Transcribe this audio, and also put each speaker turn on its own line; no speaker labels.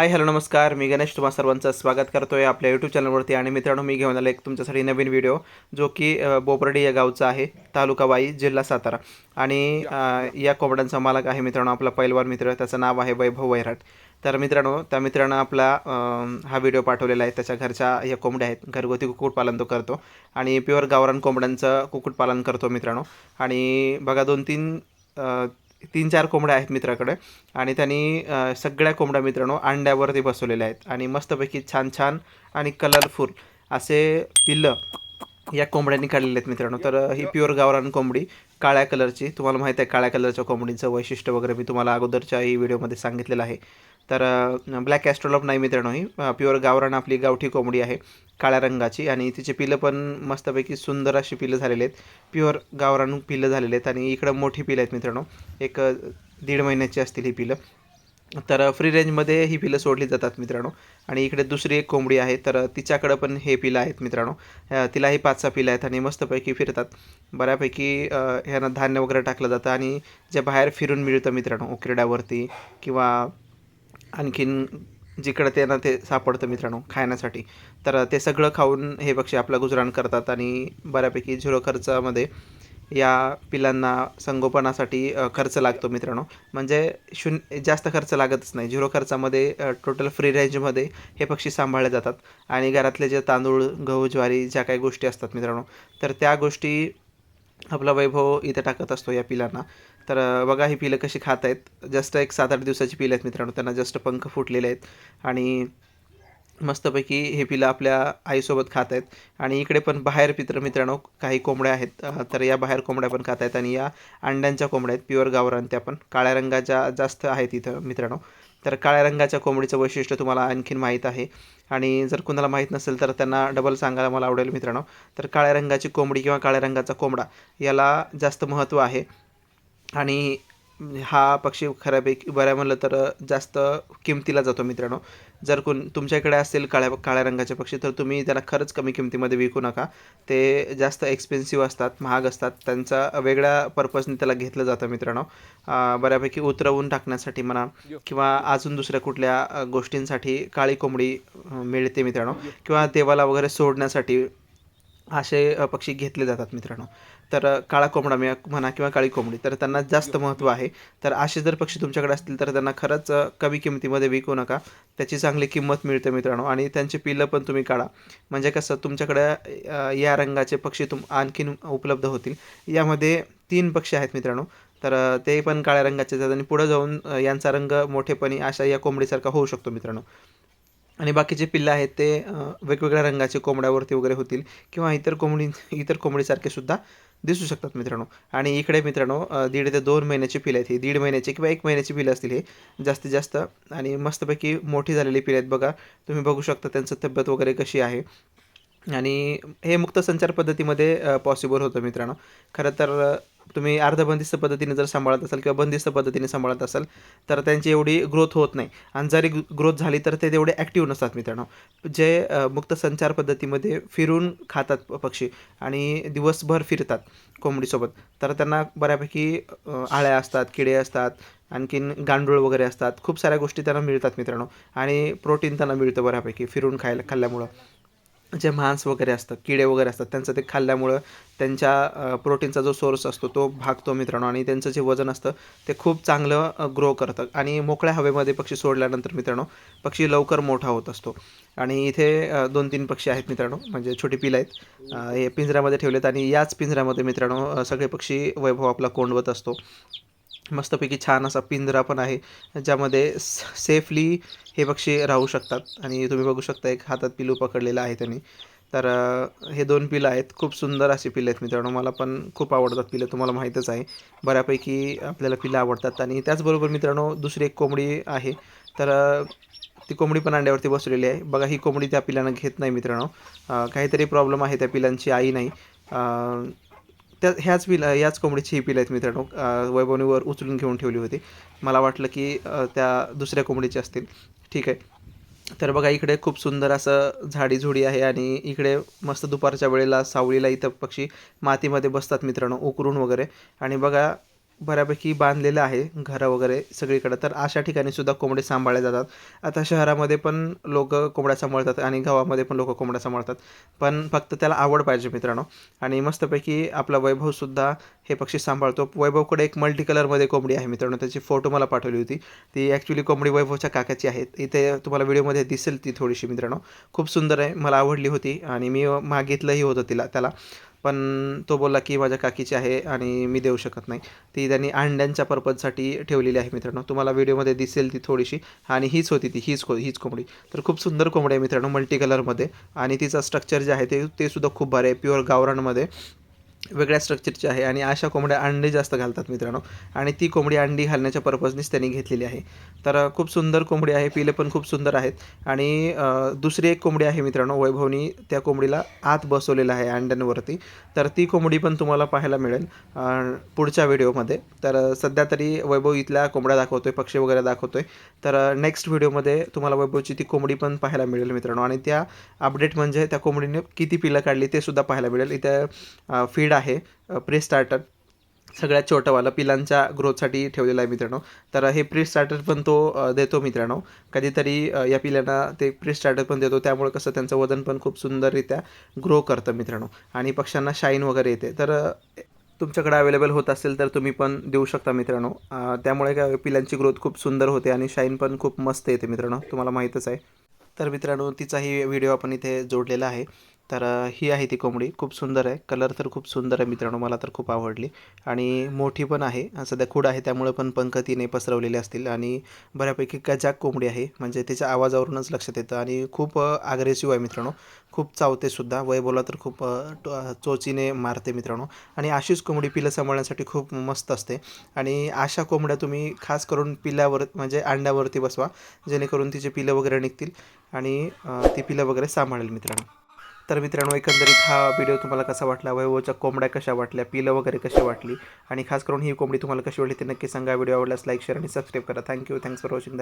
Hi hello नमस्कार. मी गणेश तुम्हा सर्वांचं स्वागत करतो आहे आपल्या यूट्यूब चॅनलवरती आणि मित्रांनो मी घेऊन आलो एक तुमच्यासाठी नवीन व्हिडिओ जो की बोपर्डी या गावचा आहे तालुका वाई जिल्हा सातारा. आणि या कोंबड्यांचा मालक आहे मित्रांनो आपला पैलवान मित्र. त्याचं नाव आहे वैभव वैराट. तर मित्रांनो त्या मित्रानं आपला हा व्हिडिओ पाठवलेला आहे. त्याच्या घरच्या या कोंबड्या आहेत. घरगुती कुक्कुटपालन तो करतो. आणि प्युअर गावरान कोंबड्यांचं कुक्कुटपालन करतो मित्रांनो. आणि बघा दोन तीन तीन चार कोंबड्या आहेत मित्राकडे. आणि त्यांनी सगळ्या कोंबड्या मित्रांनो अंड्यावरती बसवलेल्या आहेत. आणि मस्तपैकी छान छान आणि कलरफुल असे पिल्लं या कोंबड्यांनी काढलेले आहेत मित्रांनो. तर ही प्युअर गावरान कोंबडी काळ्या कलरची तुम्हाला माहीत आहे काळ्या कलरच्या कोंबडीचं वैशिष्ट्य वगैरे मी तुम्हाला अगोदरच्या ही व्हिडिओमध्ये सांगितलेलं आहे. तर ब्लॅक ॲस्ट्रोलॉप नाही मित्रांनो ही. प्युअर गावरान आपली गावठी कोंबडी आहे काळ्या रंगाची. आणि तिची पिलं पण मस्तपैकी सुंदर अशी पिलं झालेली आहेत. प्युअर गावरान पिलं झालेली आहेत. आणि इकडं मोठी पिलं आहेत मित्रांनो. एक दीड महिन्याची असतील ही पिलं. तर फ्री रेंजमध्ये ही पिलं सोडली जातात मित्रांनो. आणि इकडे दुसरी एक कोंबडी आहे. तर तिच्याकडं पण हे पिलं आहेत मित्रांनो. तिलाही पाच सहा पिलं आहेत आणि मस्तपैकी फिरतात. बऱ्यापैकी ह्यांना धान्य वगैरे टाकलं जातं. आणि जे बाहेर फिरून मिळतं मित्रांनो उकिरड्यावरती किंवा आणखीन जिकडं त्यांना ते सापडतं मित्रांनो खाण्यासाठी. तर ते सगळं खाऊन हे पक्षी आपलं गुजराण करतात आणि बऱ्यापैकी झिरो खर्चामध्ये या पिलांना संगोपनासाठी खर्च लागतो मित्रांनो. म्हणजे शून्य जास्त खर्च लागतच नाही. झिरो खर्चामध्ये टोटल फ्री रेंजमध्ये हे पक्षी सांभाळले जातात. आणि घरातले जे तांदूळ गहू ज्वारी ज्या काही गोष्टी असतात मित्रांनो तर त्या गोष्टी आपला वैभव इथे टाकत असतो या पिलांना. तर बघा ही पिलं कशी खात आहेत जस्ट एक सात आठ दिवसाची पिलं आहेत मित्रांनो. त्यांना जस्ट पंख फुटलेले आहेत. आणि मस्तपैकी हे पिलं आपल्या आईसोबत खात आहेत आणि इकडे पण बाहेर पित्र मित्रांनो काही कोंबड्या आहेत. तर या बाहेर कोंबड्या पण खात आहेत आणि या अंड्यांच्या कोंबड्या आहेत. प्युअर गावरान त्या पण. काळ्या रंगाच्या जास्त आहेत इथं मित्रांनो. तर काळ्या रंगाच्या कोंबडीचं वैशिष्ट्य तुम्हाला आणखीन माहीत आहे. आणि जर कुणाला माहीत नसेल तर त्यांना डबल सांगायला मला आवडेल मित्रांनो. तर काळ्या रंगाची कोंबडी किंवा काळ्या रंगाचा कोंबडा याला जास्त महत्त्व आहे. आणि हा पक्षी खऱ्यापैकी बऱ्या म्हणलं तर जास्त किमतीला जातो मित्रांनो. जर कोण तुमच्याकडे असेल काळ्या काळ्या रंगाचे पक्षी तर तुम्ही त्याला खरंच कमी किमतीमध्ये विकू नका. ते जास्त एक्सपेन्सिव्ह असतात महाग असतात. त्यांचा वेगळ्या पर्पजने त्याला घेतलं जातं मित्रांनो. बऱ्यापैकी उतरवून टाकण्यासाठी म्हणा किंवा अजून दुसऱ्या कुठल्या गोष्टींसाठी काळी कोंबडी मिळते मित्रांनो. किंवा देवाला वगैरे सोडण्यासाठी असे पक्षी घेतले जातात मित्रांनो. तर काळा कोंबडा मिळा म्हणा किंवा काळी कोंबडी तर त्यांना जास्त महत्त्व आहे. तर असे जर पक्षी तुमच्याकडे असतील तर त्यांना खरंच कमी किमतीमध्ये विकू नका. त्याची चांगली किंमत मिळते मित्रांनो. आणि त्यांची पिलं पण तुम्ही काढा. म्हणजे कसं तुमच्याकडे या रंगाचे पक्षी तुम आणखीन उपलब्ध होतील. यामध्ये तीन पक्षी आहेत मित्रांनो. तर ते पण काळ्या रंगाचे आहेत. आणि पुढं जाऊन यांचा रंग मोठेपणी अशा या कोंबडीसारखा होऊ शकतो मित्रांनो. आणि बाकीचे पिल्लं आहेत ते वेगवेगळ्या रंगाचे कोंबड्यावरती वगैरे होतील किंवा इतर कोंबडी इतर कोंबडीसारखे सुद्धा दिसू शकतात मित्रांनो. आणि इकडे मित्रांनो दीड ते दोन महिन्याची पिलं आहेत ही. दीड महिन्याची किंवा एक महिन्याची पिलं असतील हे जास्तीत जास्त आणि मस्तपैकी मोठी झालेली पिलं आहेत बघा. तुम्ही बघू शकता त्यांचं तब्येत वगैरे कशी आहे. आणि हे मुक्त संचार पद्धतीमध्ये पॉसिबल होतं मित्रांनो. खरं तर तुम्ही अर्धबंदिस्त पद्धतीने जर सांभाळत असाल किंवा बंदिस्त पद्धतीने सांभाळत असाल तर त्यांची एवढी ग्रोथ होत नाही. आणि जरी ग्रोथ झाली तर ते तेवढे ॲक्टिव्ह नसतात मित्रांनो. जे मुक्त संचार पद्धतीमध्ये फिरून खातात पक्षी आणि दिवसभर फिरतात कोंबडीसोबत तर त्यांना बऱ्यापैकी आळ्या असतात किडे असतात आणखीन गांडूळ वगैरे असतात. खूप साऱ्या गोष्टी त्यांना मिळतात मित्रांनो. आणि प्रोटीन त्यांना मिळतं बऱ्यापैकी फिरून खायला खाल्ल्यामुळं. जे मांस वगैरे असतं किडे वगैरे असतात त्यांचं ते खाल्ल्यामुळं त्यांच्या प्रोटीनचा जो सोर्स असतो तो भागतो मित्रांनो. आणि त्यांचं जे वजन असतं ते खूप चांगलं ग्रो करतं. आणि मोकळ्या हवेमध्ये पक्षी सोडल्यानंतर मित्रांनो पक्षी लवकर मोठा होत असतो. आणि इथे दोन तीन पक्षी आहेत मित्रांनो म्हणजे छोटी पिलं आहेत. हे पिंजऱ्यामध्ये ठेवलेत आणि याच पिंजऱ्यामध्ये मित्रांनो सगळे पक्षी वैभव आपला कोंडवत असतो. मस्तपैकी छान असा पिंजरा पण आहे ज्यामध्ये सेफली हे पक्षी राहू शकतात. आणि तुम्ही बघू शकता एक हातात पिलू पकडलेलं आहे त्यांनी. तर हे दोन पिलं आहेत. खूप सुंदर अशी पिलं आहेत मित्रांनो. मला पण खूप आवडतात पिलं. तुम्हाला माहीतच आहे. बऱ्यापैकी आपल्याला पिलं आवडतात. आणि त्याचबरोबर मित्रांनो दुसरी एक कोंबडी आहे. तर ती कोंबडी पण अंड्यावरती बसलेली आहे. बघा ही कोंबडी त्या पिलांना घेत नाही मित्रांनो. काहीतरी प्रॉब्लेम आहे त्या पिलांची. आई नाही. त्या ह्याच पिला याच कोंबडीची ही पिलं आहेत मित्रांनो. अ, वैभवने वर उचलून घेऊन ठेवली होती. मला वाटलं की त्या दुसऱ्या कोंबडीची असतील. ठीक आहे. तर बघा इकडे खूप सुंदर असं झाडी झुडी आहे आणि इकडे मस्त दुपारच्या वेळेला सावलीला इथं पक्षी मातीमध्ये बसतात मित्रांनो उकरून वगैरे. आणि बघा बऱ्यापैकी बांधलेलं आहे घरं वगैरे सगळीकडं. तर अशा ठिकाणी सुद्धा कोंबडे सांभाळले जातात. आता शहरामध्ये पण लोक कोंबड्या सांभाळतात आणि गावामध्ये पण लोक कोंबड्या सांभाळतात. पण फक्त त्याला आवड पाहिजे मित्रांनो. आणि मस्तपैकी आपला वैभवसुद्धा हे पक्षी सांभाळतो. वैभवकडे एक मल्टी कलरमध्ये कोंबडी आहे मित्रांनो. त्याची फोटो मला पाठवली होती. ती ॲक्च्युली कोंबडी वैभवच्या काकाची आहे. इथे तुम्हाला व्हिडिओमध्ये दिसेल ती थोडीशी मित्रांनो. खूप सुंदर आहे. मला आवडली होती आणि मी मागितलंही होतं तिला त्याला. पण तो बोलला की माझ्या काकीची आहे आणि मी देऊ शकत नाही. ती त्यांनी अंड्यांच्या पर्पजसाठी ठेवलेली आहे मित्रांनो. तुम्हाला व्हिडिओमध्ये दिसेल ती थोडीशी. आणि हीच होती ती हीच को हीच कोंबडी. तर खूप सुंदर कोंबडी आहे मित्रांनो मल्टी कलरमध्ये आणि तिचं स्ट्रक्चर जे आहे ते ते सुद्धा खूप भारी आहे. प्युअर गावरानमध्ये. वेगळ्या स्ट्रक्चरची आहे आणि अशा कोंबड्या अंडे जास्त घालतात मित्रांनो. आणि ती कोंबडी अंडी घालण्याच्या पर्पजनीच त्यांनी घेतलेली आहे. तर खूप सुंदर कोंबडी आहे पिले पण खूप सुंदर आहेत. आणि दुसरी एक कोंबडी आहे मित्रांनो वैभवनी त्या कोंबडीला आत बसवलेलं आहे अंड्यांवरती. तर ती कोंबडी पण तुम्हाला पाहायला मिळेल पुढच्या व्हिडिओमध्ये. तर सध्या तरी वैभव इथल्या कोंबड्या आहे पक्षी वगैरे दाखवतो आहे तर नेक्स्ट व्हिडिओमध्ये तुम्हाला वैभवची ती कोंबडी पण पाहायला मिळेल मित्रांनो. आणि त्या अपडेट म्हणजे त्या कोंबडीने किती पिलं काढली ते सुद्धा पाहायला मिळेल. इथं फीड आहे प्री स्टार्टर सगळ्यात छोटंवालं पिलांच्या ग्रोथसाठी ठेवलेलं आहे मित्रांनो. तर हे प्री स्टार्टर पण तो देतो मित्रांनो. कधीतरी या पिल्यांना ते प्री स्टार्टर पण देतो. त्यामुळे कसं त्यांचं वजन पण खूप सुंदररित्या ग्रो करतं मित्रांनो. आणि पक्ष्यांना शाईन वगैरे येते. तर तुमच्याकडे अवेलेबल होत असेल तर तुम्ही पण देऊ शकता मित्रांनो. त्यामुळे काय पिलांची ग्रोथ खूप सुंदर होते आणि शाईन पण खूप मस्त येते मित्रांनो. तुम्हाला माहीतच आहे. तर मित्रांनो तिचाही व्हिडिओ आपण इथे जोडलेला आहे. तर ही आहे ती कोंबडी. खूप सुंदर आहे. कलर तर खूप सुंदर आहे मित्रांनो. मला तर खूप आवडली. आणि मोठी पण आहे. सध्या खूड आहे. त्यामुळे पण पंख तिने पसरवलेले असतील. आणि बऱ्यापैकी गजाक कोंबडी आहे. म्हणजे तिच्या आवाजावरूनच लक्षात येतं. आणि खूप आग्रेसिव्ह आहे मित्रांनो. खूप चावते सुद्धा. वैभवला तर खूप चोचीने मारते मित्रांनो. आणि अशीच कोंबडी पिलं सांभाळण्यासाठी खूप मस्त असते. आणि अशा कोंबड्या तुम्ही खास करून पिल्यावर म्हणजे अंड्यावरती बसवा. जेणेकरून तिचे पिलं वगैरे निघतील. आणि ती पिलं वगैरे सांभाळेल मित्रांनो. तर मित्रांनो एकंदरीत हा व्हिडिओ तुम्हाला कसा वाटला? वैभवच्या कोंबड्या कशा वाटल्या? पिलं वगैरे कशी वाटली? आणि खास करून ही कोंबडी तुम्हाला कशी वाटली ते नक्की सांगा. व्हिडिओ आवडल्यास लाईक शेअर आणि सबस्क्राईब करा. Thank you thanks for watching